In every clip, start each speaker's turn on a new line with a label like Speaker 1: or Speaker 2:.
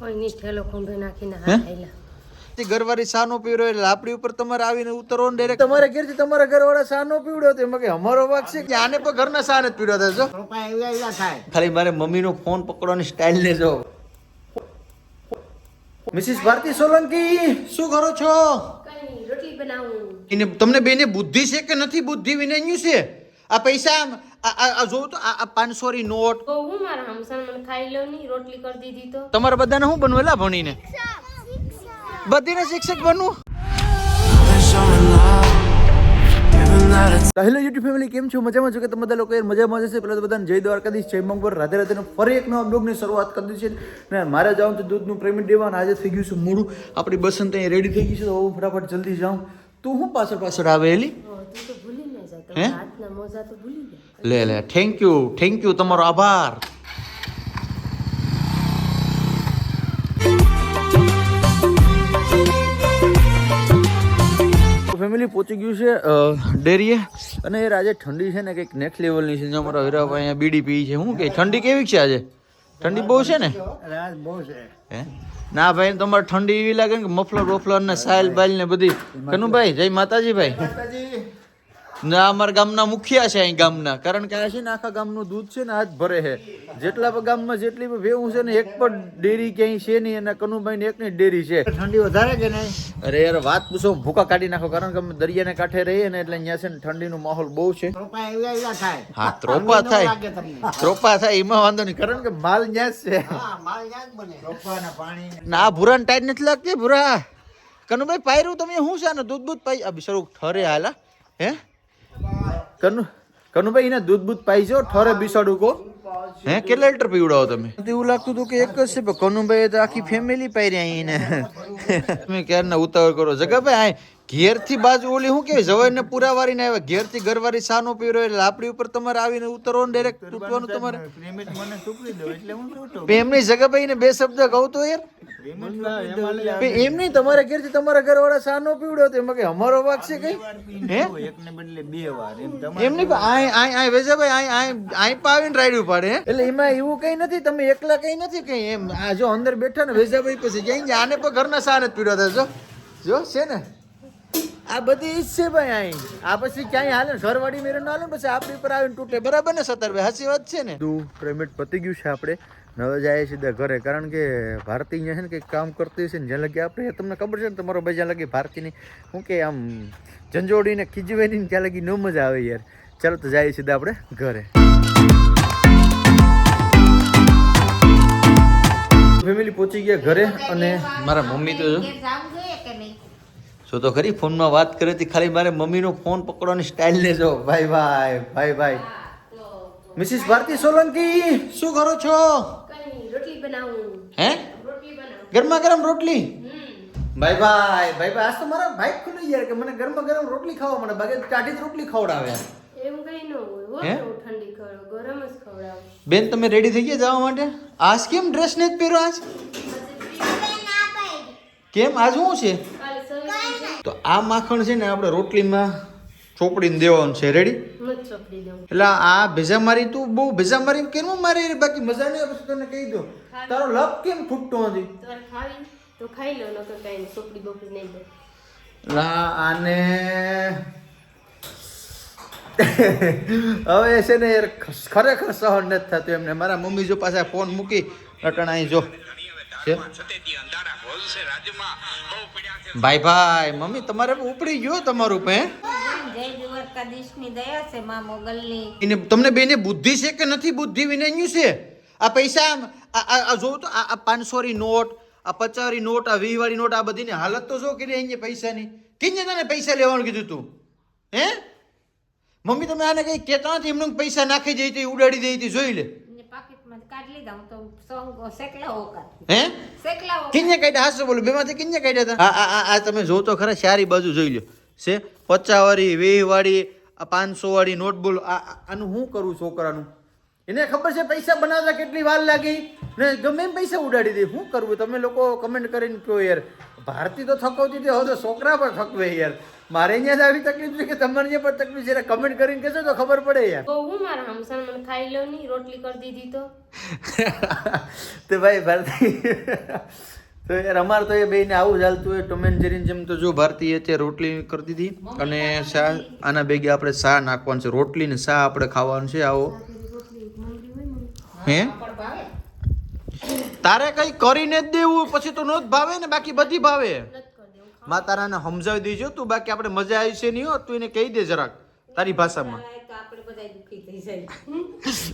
Speaker 1: ની
Speaker 2: તે ઘરવાળી સાનો પીવડો? એટલે આપણી ઉપર તમારે આવીને ઉતરો ને ડાયરેક્ટ તમારે ઘેરથી તમારા ઘરવાળા સાનો પીવડો તો? એમાં કે અમારો વાક છે કે? આને પણ ઘરના સાને જ પીવડો થશે ખાલી મારે મમ્મીનો ફોન પકડવાની સ્ટાઇલ ને જો. મિસિસ ભારતી સોલંકી શું કરો છો?
Speaker 1: રોટલી બનાવું.
Speaker 2: તમને બેને બુદ્ધિ છે કે નથી? બુદ્ધિ વિનાન્યું છે? આ પૈસા આમ આ- આ તો આ પાંચસોની નોટ.
Speaker 1: તો હું મારા હમસાન મને ખાઈ લો ની રોટલી કરી દીધી તો.
Speaker 2: તમારે બધાને શું બનવેલા ભણીને? બધીને શિક્ષક બનવું? હેલો યુટ્યુબ ફેમિલી કેમ છો? મજામાં છો કે તમે બધા લોકો? યાર મજામાં જશે પેલા તો બધાને જય દ્વારકાધીશ જય મંગળ. રાધે રાધેનો ફરી એક નવા બ્લોગની શરૂઆત કરી દીધી છે. ને મારે જવાનું તો દૂધનું પેમેન્ટ દેવાનું આજે થઈ ગયું છે મોડું. આપણી બસંત અહીં રેડી થઈ ગઈ છે તો હું ફટાફટ જલ્દી જાઉં. તું હું પાછળ પાછળ આવેલી હે?
Speaker 1: તો મોજા તો ભૂલી ગયા.
Speaker 2: લે લે થેન્ક યુ થેન્ક યુ તમારો આભાર. ફેમિલી પહોંચી ગયું છે ડેરીએ. અને યાર આજે ઠંડી છે ને કંઈક નેક્સ્ટ લેવલની છે. જો અમારા હીરાભાઈ અહીંયા બીડી પી છે. શું કે ઠંડી કેવી છે આજે? ઠંડી બહુ છે ને?
Speaker 3: બહુ છે.
Speaker 2: હે? ના ભાઈ તમારે ઠંડી એવી લાગે ને કે મફલર બફલર ને સાયલ બાયલ ને બધી. કનુભાઈ જય માતાજી ભાઈ. ના અમારા ગામના મુખિયા છે અહીં ગામના. કારણ કે આ છે ને આખા ગામનું દૂધ છે ને આજ ભરે છે. જેટલા પણ ગામમાં જેટલી પણ ભેવું છે ને એક પણ ડેરી ક્યાંય છે નહીં અને કનુભાઈ ને એકની ડેરી છે.
Speaker 3: ઠંડી વધારે કે નહીં?
Speaker 2: અરે યાર વાત પૂછો ભૂકા કાઢી નાખો કારણ કે અમે દરિયાને કાંઠે રહીએ ને એટલે અહીંયા છે ને ઠંડીનો માહોલ બહુ છે. હા ત્રોપા થાય. ત્રોપા થાય એમાં વાંધો નહીં કારણ કે માલ ન્યાસ જ છે.
Speaker 3: હા માલ યાદ બને. પપ્પાના પાણી.
Speaker 2: ના ભૂરા ભૂરાને ટાઈટ નથી લાગતી ભૂરા? કનુભાઈ પાયરું તમે શું છે ને દૂધ દૂધ પાઈ બિચારું ઠરે હાલા હે? કનુ કનુભાઈ એને દૂધ બૂધ પાઈ છો ઠરે બિસાડું કો હે કેટલા લીટર પીવડાવો તમે? એવું લાગતું હતું કે એક જ છે પણ કનુભાઈ તો આખી ફેમિલી પાઈ રહ્યા એને. તમે ક્યારના ઉતાવળ કરો? જગાભાઈ આ ઘેરથી બાજુ ઓલી શું કહેવાય? જવાઈને પૂરા વારીને આવ્યા. ઘેરથી ઘરવારી સાનો પીરો એટલે આપણી ઉપર તમારે આવીને ઉતરો ને ડાયરેક્ટ તૂટવાનું તમારે. એમની જગ્યાભાઈ ને બે શબ્દ કહું તો યાર.
Speaker 3: એમાં
Speaker 2: નહીં તમારા ઘેરથી તમારા ઘરવાળા સાનો પીવડો તો એમાં કઈ અમારો વાક છે કઈ? હે?
Speaker 3: એકને બદલે બે વાર. એમ
Speaker 2: નહીં આય આય આય વેજાભાઈ આય આય આય પાવીને રાડ્યું પાડે હે? એટલે એમાં એવું કઈ નથી તમે એકલા કઈ નથી કઈ એમ. આ જો અંદર બેઠા ને વેજાભાઈ પછી જઈને આને પણ ઘરના સાને જ પીડો હતા જો જો છે ને? આ બધી ઈચ્છે જ છે ભાઈ અહીં આ પછી ક્યાંય હાલે? ને ઘરવાળી મેરે ના હાલે ને પછી આપણી પર આવીને તૂટે. બરાબર ને સતરભાઈ હાચી વાત છે ને? તું પેમેન્ટ પતી ગયું છે આપણે. ને હવે જાય સીધા ઘરે. કારણ કે ભારતી છે ને કંઈક કામ કરતી છે ને જ્યાં લગી આપણે તમને ખબર છે ને તમારો ભાઈ જ્યાં લગી ભારતીની શું કે આમ ઝંઝોડીને ખીજવેની ને ત્યાં લગી ન મજા આવે યાર. ચાલો તો જાય સીધા આપણે ઘરે. ફેમિલી પહોંચી ગયા ઘરે અને મારા મમ્મી તો જો તો ખરી? ફોનમાં વાત કરી હતી ખાલી મારે મમ્મીનો ફોન પકડવાની સ્ટાઇલ લેજો જો. ભાઈ ભાઈ ભાઈ ભાઈ. મિસિસ ભારતી સોલંકી શું કરો છો?
Speaker 1: રોટલી બનાવું.
Speaker 2: હે? ગરમા ગરમ રોટલી? ભાઈ ભાઈ ભાઈ ભાઈ આજ તો મારા ભાઈ ખુલ્લી યાર કે મને ગરમા ગરમ રોટલી ખાવા મને બાકી ટાઢી રોટલી ખવડાવે.
Speaker 1: એવું કઈ ન હોય
Speaker 2: હે?
Speaker 1: ઠંડી કરો ગરમ જ ખવડાવ.
Speaker 2: બેન તમે રેડી થઈ ગયા જવા માટે? આજ કેમ ડ્રેસ નથી પહેર્યો આજ? કેમ? આજ શું છે? આ માખણ છે ને આપણે રોટલીમાં ચોપડીને દેવાનું છે. રેડી
Speaker 1: મત ચોપડી દઉં
Speaker 2: એટલે આ ભેજા મારી તું બહુ ભેજા મારી કેમ મારી બાકી મજા નહીં આવે પછી તને કહી દો તારો લપ કેમ ફૂટતો નથી?
Speaker 1: તો ખાઈ લો નકર કઈ ચોપડી બોપડી નહીં દે.
Speaker 2: લા આને હવે છે ને યાર ખરેખર સહન નથી થતું એમને. મારા મમ્મી જો પાસે ફોન મૂકી અહીં જો. છે? ભાઈ ભાઈ મમ્મી તમારે ઉપડી ગયો તમારું પે તમને બેને બુદ્ધિ છે કે નથી બુદ્ધિ? વિનાન્યું છે? આ પૈસા આ આ- આ તો આ આ પાંચસોની નોટ આ પચાસની નોટ આ વીસ વાળી નોટ આ બધીની હાલત તો જો કરી અહીંયા પૈસાની. કિંજે તને પૈસા લેવાનું કીધું તું? હે? મમ્મી તમે આને કઈ કહેતા નથી? એમને પૈસા નાખી જઈ હતી ઉડાડી દઈ હતી જોઈ લે.
Speaker 4: ને પાકીટમાં કાઢી લીધા હું તો સોંગ સેકલા ઓકા
Speaker 2: હે?
Speaker 4: સેકલા ઓકા
Speaker 2: કિંજે કાઢ્યા? હાસો બોલો બેમાંથી કિંજે કાઢ્યા હતા? આ આ આ તમે જો તો ખરા સારી બાજુ જોઈ લો છે? પચાસ વાળી વીસ વાળી પાંચસો વાળી નોટ બોલો આ આ- આનું શું કરું છોકરાનું? એને ખબર છે પૈસા બનાવતા કેટલી વાર લાગી? ને ગમે એમ પૈસા ઉડાડી દે. શું કરવું તમે લોકો કમેન્ટ કરીને કહો યાર. ભારતી તો થકવતી હતી હવે તો છોકરા પણ થકવે યાર. મારે અહીંયા જ આવી તકલીફ છે કે તમારે અહીંયા પણ તકલીફ છે? કમેન્ટ કરીને કહેશો તો ખબર પડે યાર.
Speaker 1: તો હું મારા હમસણ મને ખાઈ લો નહીં? રોટલી કરી દીધી તો?
Speaker 2: તો ભાઈ ભારતી તો યાર અમારે તો એ બેને આવું ચાલતું હોય ટોમેન જેરીન જેમ તો જો ભારતી અત્યારે રોટલી કરી દીધી. અને શા આના ભેગે આપણે શા નાખવાનું છે. રોટલી ને શા આપણે ખાવાનું છે આવો. હે? તારે કઈ કરીને જ દેવું પછી તો નો જ ભાવે ને બાકી બધી ભાવે. મા તારાને સમજાવી દેજો તું બાકી આપણે મજા આવી છે નહીં હો તું એને કહી દે જરાક તારી ભાષામાં.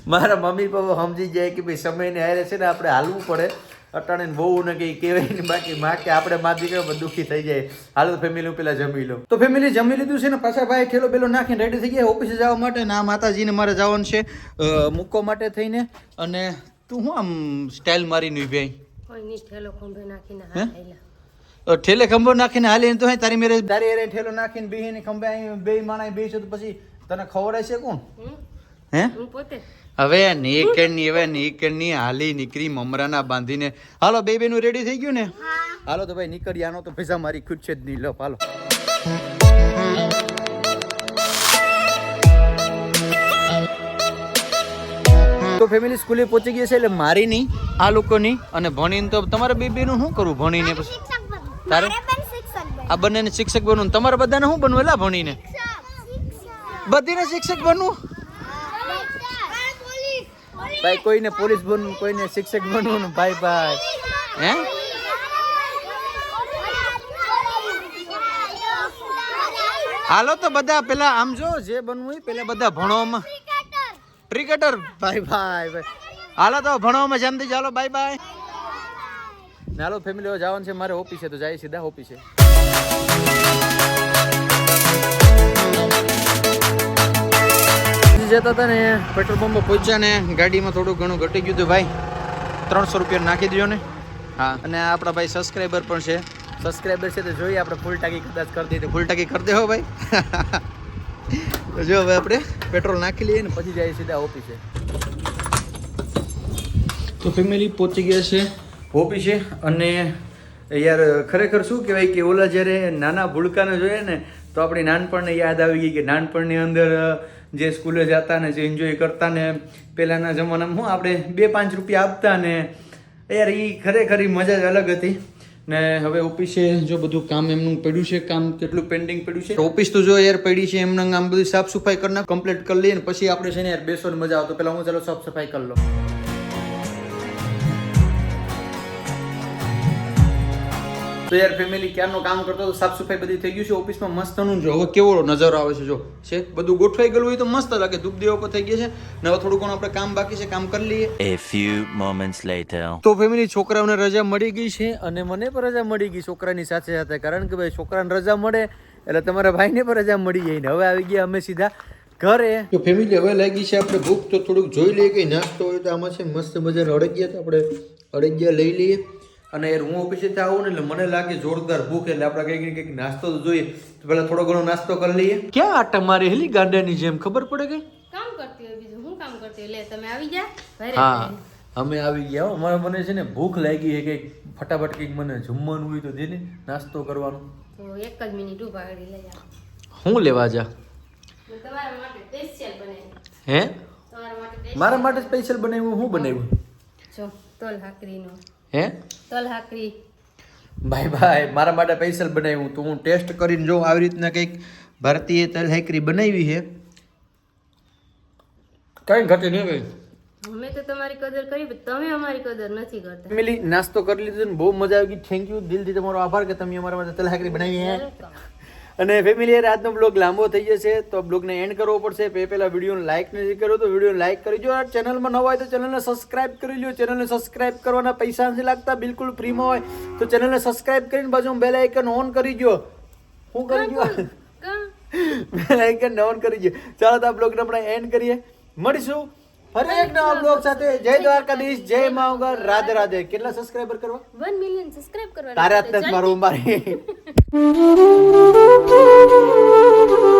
Speaker 2: મારા મમ્મી પપ્પા સમજી જાય કે ભાઈ સમયને હારે છે ને આપણે હાલવું પડે. અટાણે બહુ ને કંઈ કહેવાય ને બાકી માં કે આપણે માં દીકરા દુઃખી થઈ જાય. હાલ તો ફેમિલી પેલા જમી લો તો ફેમિલી જમી લીધું છે ને પાછા ભાઈ ઠેલો પેલો નાખીને રેડી થઈ ગયા ઓફિસે જવા માટે ને આ માતાજીને મારે જવાનું છે મૂકવા માટે થઈને. અને તું હું આમ સ્ટાઇલ મારીને
Speaker 1: નું ભાઈ ઠેલો ખંભે નાખીને
Speaker 2: હે? ઠેલે ખંભો નાખીને હાલી તો અહીં તારી મેરે તારી એરે ઠેલો નાખીને બેહીને ખંભે અહીં બે માણા બે છે તો પછી તને ખવડાય છે કોણ? હે?
Speaker 1: હું પોતે?
Speaker 2: હવે નીકળની હવે નીકળની હાલી નીકળી મમરાના બાંધીને. હાલો બે બેનું રેડી થઈ ગયું ને? હાલો તો ભાઈ નીકળી આનો તો પૈસા મારી ખુદ છે જ નહીં. લો હાલો. તો ફેમિલી સ્કૂલે પહોંચી ગઈ છે એટલે મારી નહીં આ લોકોની અને ભણીને તો તમારે બેબીનું શું કરવું ભણીને પછી? તારે? આ બંનેને શિક્ષક બનવું. તમારે બધાને શું બનવું? એલા ભણીને. બધીને શિક્ષક બનવું? ભાઈ કોઈને પોલીસ બનવું કોઈને શિક્ષક બનવું ભાઈ ભાઈ. હે? હાલો તો બધા પેલા આમ જો જે બનવું એ પેલા બધા ભણવામાં. ક્રિકેટર? ભાઈ ભાઈ ભાઈ. હાલો તો ભણવામાં ધ્યાન ચાલો બાય બાય. ને હાલો ફેમિલી જવાનું છે મારે ઓફિસે તો જાય સીધા ઓફિસે જતા હતા ને પેટ્રોલ પંપ પહોંચ્યા ને ગાડીમાં થોડું ઘણું ઘટી ગયું હતું ભાઈ. ત્રણસો રૂપિયા નાખી દીધો ને. હા. અને આપણા ભાઈ સબસ્ક્રાઈબર પણ છે. સબસ્ક્રાઈબર છે તો જોઈએ આપણે ફૂલ ટાંકી કદાચ કરી દઈએ ફૂલ ટાંકી કરી દેવો ભાઈ. તો જો હવે આપણે પેટ્રોલ નાખી લઈએ ને પછી જઈએ સીધા ઓફિસે. તો ફેમિલી પહોંચી ગયા છે ઓફિસે અને યાર ખરેખર શું કહેવાય કે ઓલા જ્યારે નાના ભૂલકાને જોઈએ ને તો આપણી નાનપણને યાદ આવી ગઈ કે નાનપણની અંદર જે સ્કૂલે જતા ને જે એન્જોય કરતા ને પહેલાંના જમાનામાં હું આપણે બે પાંચ રૂપિયા આપતા ને, યાર એ ખરેખર એ મજા જ અલગ હતી. ને હવે ઓફિસે જો બધું કામ એમનું પડ્યું છે, કામ કેટલું પેન્ડિંગ પડ્યું છે. ઓફિસ તો જો યાર પડી છે, એમને આમ બધી સાફ સફાઈ કરી કમ્પ્લીટ કરી લઈએ ને, પછી આપણે છે ને યાર બેસવાની મજા આવતો પેલા હું ચાલો સાફ સફાઈ કરી લઉં. તો યાર ફેમિલી ક્યારનું કામ કરતો તો સાફ સફાઈ બધી થઈ ગયું છે? ઓફિસમાં મસ્તનું જો. હવે કેવો નજારો આવે છે જો? છે? બધું ગોઠવાઈ ગયેલું હોય તો મસ્ત લાગે. ધૂપ દેવા પર થઈ ગયા છે. ને હવે થોડું ઘણું આપણે કામ બાકી છે કામ કરી લઈએ.
Speaker 5: એ ફ્યુ મોમેન્ટ્સ લેટર
Speaker 2: તો ફેમિલી છોકરાઓને રજા મળી ગઈ છે અને મને પણ રજા મળી ગઈ છોકરાની સાથે સાથે. કારણ કે ભાઈ છોકરાને રજા મળે એટલે તમારા ભાઈને પણ રજા મળી જાય ને હવે આવી ગયા અમે સીધા ઘરે. તો ફેમિલી હવે લાગી છે આપણે ભૂખ તો થોડુંક જોઈ લઈએ કે નાસ્તો હોય તો આમાં છે મસ્ત મજાનો અડગિયા તો આપણે અડગિયા લઈ લઈએ. અને યાર હું ઓફિસેથી આવું ને એટલે મને લાગે જોરદાર ભૂખ એટલે આપણે કંઈક ને કંઈક નાસ્તો તો જોઈએ. તો પહેલા થોડો ઘણો નાસ્તો કરી લઈએ. ક્યાં આટા મારી હેલી ગાંડાની જેમ ખબર પડે કે?
Speaker 1: કામ કરતી હોય બીજું. હું કામ કરતી હોય? લે તમે આવી જા.
Speaker 2: હા. અમે આવી ગયા હો. અમારે મને છે ને ભૂખ લાગી છે કંઈક. ફટાફટ કંઈક મને જમવાનું હોય તો દેને નાસ્તો કરવાનો.
Speaker 1: તો એક જ મિનિટ ઊભા કરી લઈ આવો.
Speaker 2: હું લેવા જા?
Speaker 1: તમારા માટે સ્પેશિયલ બનાવ્યું
Speaker 2: હે?
Speaker 1: તમારા માટે
Speaker 2: મારા માટે સ્પેશિયલ બનાવ્યું? હું બનાવ્યું?
Speaker 1: જો તલ હાકરીનો.
Speaker 2: હે?
Speaker 1: તલ હાકરી
Speaker 2: ભાઈ ભાઈ મારા માટે સ્પેશિયલ બનાવ્યું. તો હું ટેસ્ટ કરીને જો આવી રીતના કંઈક ભારતીય તલ હેકરી બનાવી છે. કઈ ઘટે નહીં ભાઈ
Speaker 1: અમે તો તમારી કદર કરી પણ તમે અમારી કદર નથી કરતા.
Speaker 2: ફેમિલી નાસ્તો કરી લીધો ને બહુ મજા આવી ગઈ. થેન્ક યુ દિલથી તમારો આભાર કે તમે અમારા માટે તલ હાકરી બનાવી છે અને ફેમિલી આજનો બ્લોગ લાંબો થઈ જશે તો બ્લોગને એન્ડ કરવો પડશે. પે પહેલાં વિડીયોને લાઇક નથી કર્યો તો વિડીયોને લાઇક કરી જો ચેનલમાં નવા હોય તો ચેનલને સબસ્ક્રાઇબ કરી લો ચેનલને સબસ્ક્રાઇબ કરવાના પૈસા નથી લાગતા બિલકુલ ફ્રીમાં હોય તો ચેનલને સબસ્ક્રાઇબ કરીને બાજુ બેલ આઇકન ઓન કરી દો હું કરી દો? બેલ આઇકન ઓન કરી દો ચાલો તો આ બ્લોગને આપણે એન્ડ કરીએ. મળીશું. ફરી એક નવા બ્લોગ સાથે જય દ્વારકાધીશ જય માવગર રાધે રાધે. કેટલા સબસ્ક્રાઇબર કરવા?
Speaker 1: 1 મિલિયન સબસ્ક્રાઇબ કરવા
Speaker 2: તારે હાથ મારું મારી